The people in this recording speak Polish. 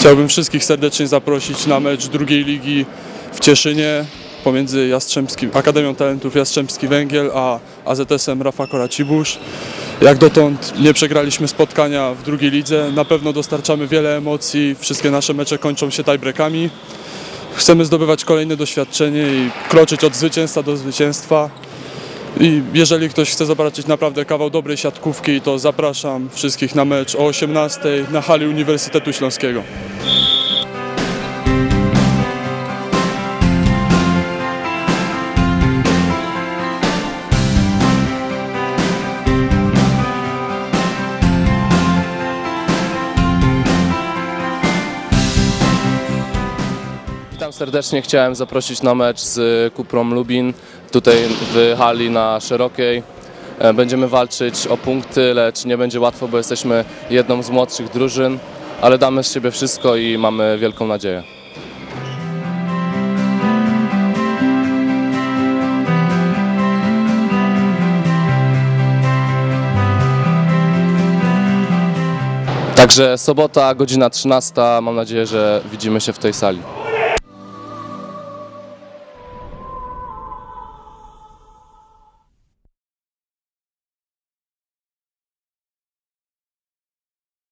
Chciałbym wszystkich serdecznie zaprosić na mecz drugiej ligi w Cieszynie pomiędzy Jastrzębskim, Akademią Talentów Jastrzębski Węgiel a AZS-em Rafa Koracibusz. Jak dotąd nie przegraliśmy spotkania w drugiej lidze. Na pewno dostarczamy wiele emocji. Wszystkie nasze mecze kończą się tiebreakami. Chcemy zdobywać kolejne doświadczenie i kroczyć od zwycięstwa do zwycięstwa. I jeżeli ktoś chce zobaczyć naprawdę kawał dobrej siatkówki, to zapraszam wszystkich na mecz o 18 na hali Uniwersytetu Śląskiego. Witam serdecznie, chciałem zaprosić na mecz z Kuprą Lubin, tutaj w hali na Szerokiej. E, Będziemy walczyć o punkty, lecz nie będzie łatwo, bo jesteśmy jedną z młodszych drużyn, ale damy z siebie wszystko i mamy wielką nadzieję. Także sobota, godzina 13, mam nadzieję, że widzimy się w tej sali.